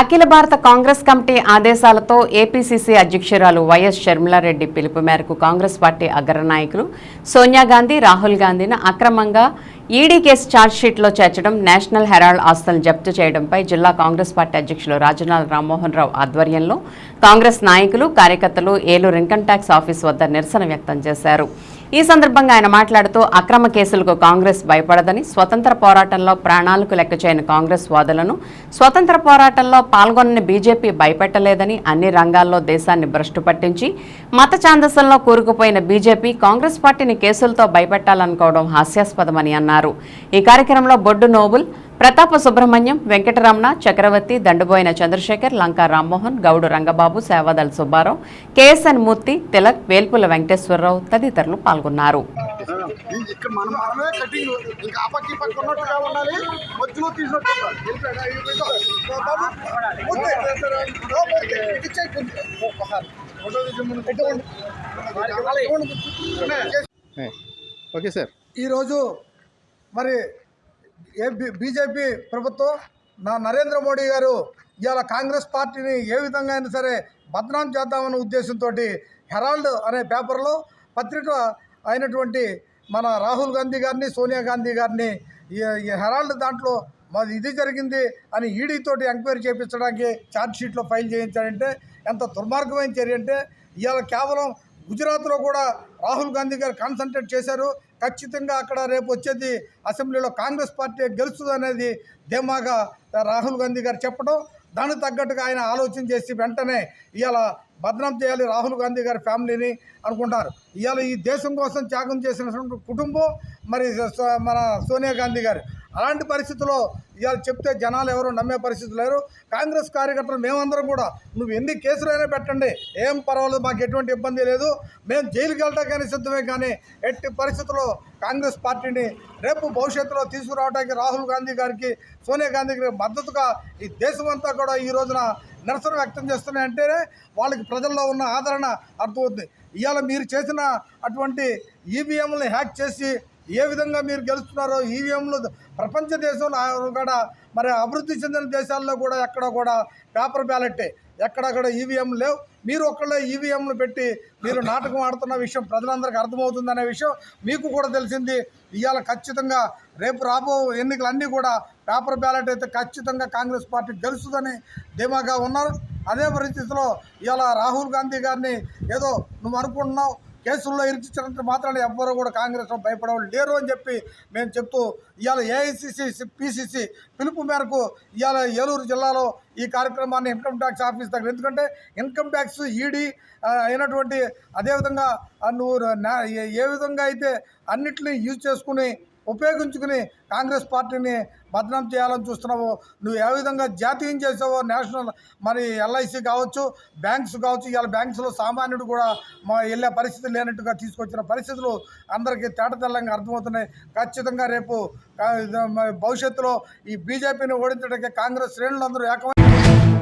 అఖిల భారత కాంగ్రెస్ కమిటీ ఆదేశాలతో ఏపీసీసీ అధ్యక్షురాలు వైఎస్ షర్మిలారెడ్డి పిలుపు మేరకు కాంగ్రెస్ పార్టీ అగ్రనాయకులు సోనియా గాంధీ రాహుల్ గాంధీని అక్రమంగా ఈడీ కేసు ఛార్జ్షీట్లో చేర్చడం నేషనల్ హెరాల్డ్ ఆస్తులను జప్తు చేయడంపై జిల్లా కాంగ్రెస్ పార్టీ అధ్యక్షులు రాజనాథ్ రామ్మోహన్ రావు ఆధ్వర్యంలో కాంగ్రెస్ నాయకులు కార్యకర్తలు ఏలూరు ఇన్కమ్ ట్యాక్స్ ఆఫీస్ వద్ద నిరసన వ్యక్తం చేశారు. ఈ సందర్భంగా ఆయన మాట్లాడుతూ అక్రమ కేసులకు కాంగ్రెస్ భయపడదని స్వతంత్ర పోరాటంలో ప్రాణాలకు లెక్క చేయని కాంగ్రెస్ వాదులను స్వతంత్ర పోరాటంలో పాల్గొనని బీజేపీ భయపెట్టలేదని అన్ని రంగాల్లో దేశాన్ని భ్రష్టు పట్టించి మత ఛాందసంలో కూరుకుపోయిన బీజేపీ కాంగ్రెస్ పార్టీని కేసులతో భయపెట్టాలనుకోవడం హాస్యాస్పదమని అన్నారు. ఈ కార్యక్రమంలో బొడ్డు నోబుల్ ప్రతాప సుబ్రహ్మణ్యం వెంకటరమణ చక్రవర్తి దండుబోయిన చంద్రశేఖర్ లంకా రామ్మోహన్ గౌడు రంగబాబు సేవాదల్ సుబ్బారావు కేఎస్ఎన్ మూర్తి తిలక్ వేల్పుల వెంకటేశ్వరరావు తదితరులు పాల్గొన్నారు. ఓకే సార్ ఈరోజు మరి ఏ బీజేపీ ప్రభుత్వం నా నరేంద్ర మోడీ గారు ఇవాళ కాంగ్రెస్ పార్టీని ఏ విధంగా అయినా సరే బదనాం చేద్దామన్న ఉద్దేశంతో హెరాల్డ్ అనే పేపర్లో పత్రిక అయినటువంటి మన రాహుల్ గాంధీ గారిని సోనియా గాంధీ గారిని హెరాల్డ్ దాంట్లో మాది ఇది జరిగింది అని ఈడీతోటి ఎంక్వైరీ చేయించడానికి ఛార్జ్షీట్లో ఫైల్ చేయించాడంటే ఎంత దుర్మార్గమైన చర్య అంటే ఇవాళ కేవలం గుజరాత్లో కూడా రాహుల్ గాంధీ గారు కాన్సన్ట్రేట్ చేశారు. ఖచ్చితంగా అక్కడ రేపు వచ్చేది అసెంబ్లీలో కాంగ్రెస్ పార్టీ గెలుస్తుంది అనేది ధీమాగా రాహుల్ గాంధీ గారు చెప్పడం దానికి తగ్గట్టుగా ఆయన ఆలోచన చేసి వెంటనే ఇవాళ బదనాం చేయాలి రాహుల్ గాంధీ గారి ఫ్యామిలీని అనుకుంటారు. ఇవాళ ఈ దేశం కోసం త్యాగం చేసిన కుటుంబం మరి మన సోనియా గాంధీ గారు అలాంటి పరిస్థితుల్లో ఇవాళ చెప్తే జనాలు ఎవరు నమ్మే పరిస్థితి లేరు. కాంగ్రెస్ కార్యకర్తలు మేమందరం కూడా నువ్వు ఎన్ని కేసులైనా పెట్టండి ఏం పర్వాలేదు మాకు ఎటువంటి ఇబ్బంది లేదు మేము జైలుకి వెళ్ళటానికి సిద్ధమే కానీ ఎట్టి పరిస్థితుల్లో కాంగ్రెస్ పార్టీని రేపు భవిష్యత్తులో తీసుకురావడానికి రాహుల్ గాంధీ గారికి సోనియా గాంధీ గారికి మద్దతుగా ఈ దేశం అంతా కూడా ఈ రోజున నిరసన వ్యక్తం చేస్తున్నాయంటేనే వాళ్ళకి ప్రజల్లో ఉన్న ఆదరణ అర్థమవుతుంది. ఇవాళ మీరు చేసిన అటువంటి ఈవీఎంలను హ్యాక్ చేసి ఏ విధంగా మీరు గెలుస్తున్నారో ఈవీఎంలు ప్రపంచ దేశంలో కూడా మరి అభివృద్ధి చెందిన దేశాల్లో కూడా ఎక్కడ కూడా పేపర్ బ్యాలెట్టే. ఎక్కడక్కడ ఈవీఎం లేవు. మీరు ఒక్కళ్ళే ఈవీఎంలు పెట్టి మీరు నాటకం ఆడుతున్న విషయం ప్రజలందరికీ అర్థమవుతుందనే విషయం మీకు కూడా తెలిసింది. ఇవాళ ఖచ్చితంగా రేపు రాబో ఎన్నికలన్నీ కూడా పేపర్ బ్యాలెట్ అయితే ఖచ్చితంగా కాంగ్రెస్ పార్టీ గెలుస్తుందని ధీమాగా ఉన్నారు. అదే పరిస్థితిలో ఇవాళ రాహుల్ గాంధీ గారిని ఏదో నువ్వు అనుకుంటున్నావు కేసుల్లో ఇరికించినంత మాత్రాన ఎవ్వరూ కూడా కాంగ్రెస్లో భయపడవాళ్ళు లేరు అని చెప్పి మేము చెప్తూ ఇవాళ ఏఐసిసి పిసిసి పిలుపు మేరకు ఇవాళ ఏలూరు జిల్లాలో ఈ కార్యక్రమాన్ని ఇన్కమ్ ట్యాక్స్ ఆఫీస్ దగ్గర. ఎందుకంటే ఇన్కమ్ ట్యాక్స్ ఈడీ అయినటువంటి అదేవిధంగా నువ్వు ఏ- ఏ విధంగా అయితే అన్నిటిని యూజ్ చేసుకుని ఉపయోగించుకుని కాంగ్రెస్ పార్టీని బదనాం చేయాలని చూస్తున్నావు. నువ్వు ఏ విధంగా జాతీయం చేసావో నేషనల్ మరి ఎల్ఐసి కావచ్చు బ్యాంక్స్ కావచ్చు ఇవాళ బ్యాంక్స్లో సామాన్యుడు కూడా మా వెళ్ళే పరిస్థితి లేనట్టుగా తీసుకొచ్చిన పరిస్థితులు అందరికీ తేటతెల్లంగా అర్థమవుతున్నాయి. ఖచ్చితంగా రేపు భవిష్యత్తులో ఈ బీజేపీని ఓడించడానికి కాంగ్రెస్ శ్రేణులందరూ ఏకమై